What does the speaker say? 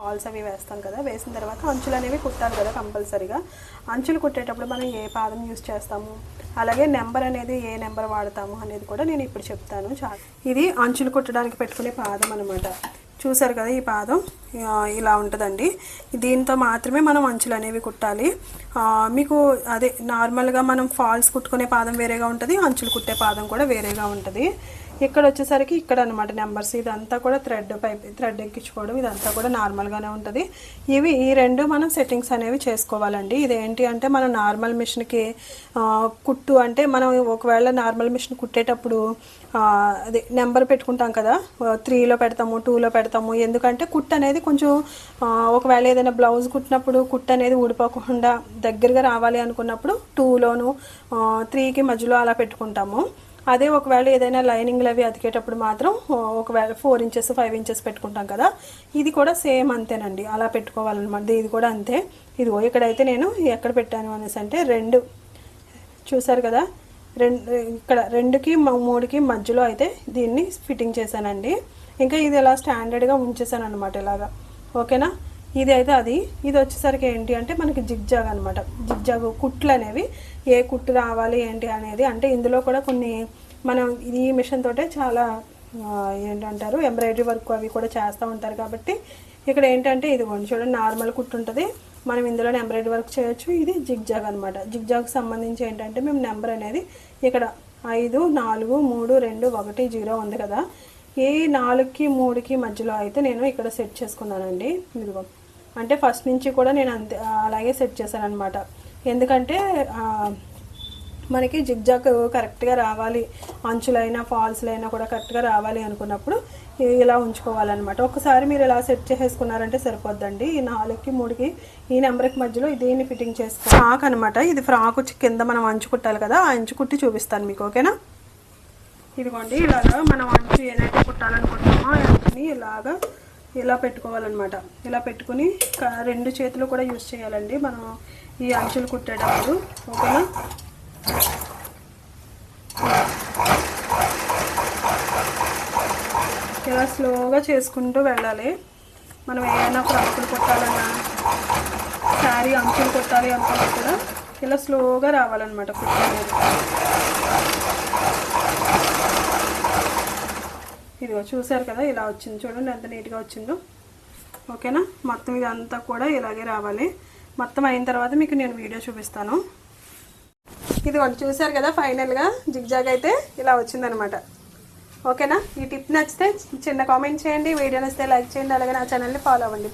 Falls అవి వేస్తాం కదా వేసిన తర్వాత అంచులు అనేవి కుట్టాలి కదా కంపల్సరీగా. అంచులు కుట్టేటప్పుడు మనం ఏ పాదం యూస్ చేస్తాము అలాగే నెంబర్ అనేది ఏ నెంబర్ వాడతాము అనేది కూడా నేను ఇప్పుడు చెప్తాను. చాలా ఇది అంచులు కుట్టడానికి పెట్టుకునే పాదం అనమాట చూసారు కదా ఈ పాదం? ఇలా ఉంటుందండి. దీంతో మాత్రమే మనం అంచులు అనేవి కుట్టాలి. మీకు అదే నార్మల్గా మనం ఫాల్స్ కుట్టుకునే పాదం వేరేగా ఉంటుంది అంచులు కుట్టే పాదం కూడా వేరేగా ఉంటుంది. ఇక్కడ వచ్చేసరికి ఇక్కడ అనమాట నెంబర్స్ ఇదంతా కూడా థ్రెడ్ పైప్ థ్రెడ్ ఎక్కించుకోవడం ఇదంతా కూడా నార్మల్గానే ఉంటుంది. ఇవి ఈ రెండు మనం సెట్టింగ్స్ అనేవి చేసుకోవాలండి. ఇదేంటి అంటే మనం నార్మల్ మిషన్కి కుట్టు అంటే మనం ఒకవేళ నార్మల్ మిషన్ కుట్టేటప్పుడు అది అదే నెంబర్ పెట్టుకుంటాం కదా త్రీలో పెడతాము టూలో పెడతాము. ఎందుకంటే కుట్టు అనేది కొంచెం ఒకవేళ ఏదైనా బ్లౌజ్ కుట్టినప్పుడు కుట్టు అనేది ఊడిపోకుండా దగ్గరగా రావాలి అనుకున్నప్పుడు టూలోను త్రీకి మధ్యలో అలా పెట్టుకుంటాము. అదే ఒకవేళ ఏదైనా లైనింగ్లు అవి అతికేటప్పుడు మాత్రం ఒకవేళ ఫోర్ ఇంచెస్ ఫైవ్ ఇంచెస్ పెట్టుకుంటాం కదా ఇది కూడా సేమ్ అంతేనండి. అలా పెట్టుకోవాలన్నమాట. ఇది కూడా అంతే. ఇదిగో ఇక్కడైతే నేను ఎక్కడ పెట్టాను అనేసి అంటే రెండు చూసారు కదా రెండు ఇక్కడ రెండుకి మూడుకి మధ్యలో అయితే దీన్ని ఫిట్టింగ్ చేశానండి. ఇంకా ఇది ఇలా స్టాండర్డ్గా ఉంచేసాను అనమాట ఇలాగా. ఓకేనా? ఇది అయితే అది. ఇది వచ్చేసరికి ఏంటి అంటే మనకి జిగ్జాగ్ అనమాట జిగ్జాగ్ కుట్లు అనేవి ఏ కుట్టు రావాలి ఏంటి అనేది అంటే ఇందులో కూడా కొన్ని మనం ఇది ఈ మిషన్ తోటే చాలా ఏంటంటారు ఎంబ్రాయిడరీ వర్క్ అవి కూడా చేస్తూ ఉంటారు కాబట్టి ఇక్కడ ఏంటంటే ఇది చూడండి నార్మల్ కుట్టు ఉంటుంది. మనం ఇందులోనే ఎంబ్రాయిడరీ వర్క్ చేయొచ్చు. ఇది జిగ్జాగ్ అనమాట జిగ్జాగ్ సంబంధించి ఏంటంటే మేము నెంబర్ అనేది ఇక్కడ ఐదు నాలుగు మూడు రెండు ఒకటి జీరో ఉంది కదా. ఈ నాలుగుకి మూడుకి మధ్యలో అయితే నేను ఇక్కడ సెట్ చేసుకున్నానండి. ఇదిగో అంటే ఫస్ట్ నుంచి కూడా నేను అంతే అలాగే సెట్ చేశాను అనమాట ఎందుకంటే మనకి జిగ్జాగ్ కరెక్ట్గా రావాలి. అంచులైనా ఫాల్స్లైనా కూడా కరెక్ట్గా రావాలి అనుకున్నప్పుడు ఇలా ఉంచుకోవాలన్నమాట. ఒకసారి మీరు ఇలా సెట్ చేసేసుకున్నారంటే సరిపోద్దండి. ఈ నాలుగుకి మూడుకి ఈ నెంబర్కి మధ్యలో దీన్ని ఫిట్టింగ్ చేసుకో ఫ్రాక్ అనమాట ఇది ఫ్రాక్ వచ్చి కింద మనం అంచు కుట్టాలి కదా ఆ అంచు కుట్టి చూపిస్తాను మీకు ఓకేనా? ఇదిగోండి ఇలాగా మనం అంచు ఏదైతే కుట్టాలనుకుంటున్నామో అంచుని ఇలాగా ఇలా పెట్టుకోవాలన్నమాట. ఇలా పెట్టుకుని రెండు చేతులు కూడా యూజ్ చేయాలండి. మనం ఈ అంచులు కుట్టేటప్పుడు ఓకేనా? ఇలా స్లోగా చేసుకుంటూ వెళ్ళాలి. మనం ఏమైనా ఫ్రాకులు కొట్టాలన్నా శారీ అంచులు కొట్టాలి అనుకున్నా కూడా ఇలా స్లోగా రావాలన్నమాట కుట్టు ఇదిగో చూసారు కదా ఇలా వచ్చింది చూడండి ఎంత నీట్గా వచ్చిందో. ఓకేనా? మొత్తం ఇదంతా కూడా ఇలాగే రావాలి. మొత్తం అయిన తర్వాత మీకు నేను వీడియో చూపిస్తాను. ఇదిగోండి చూసారు కదా ఫైనల్గా జిగ్జాగ్ అయితే ఇలా వచ్చిందనమాట ఓకేనా? ఈ టిప్ నచ్చితే చిన్న కామెంట్ చేయండి వీడియో నచ్చితే లైక్ చేయండి అలాగే నా ఛానల్ని ఫాలో అవ్వండి.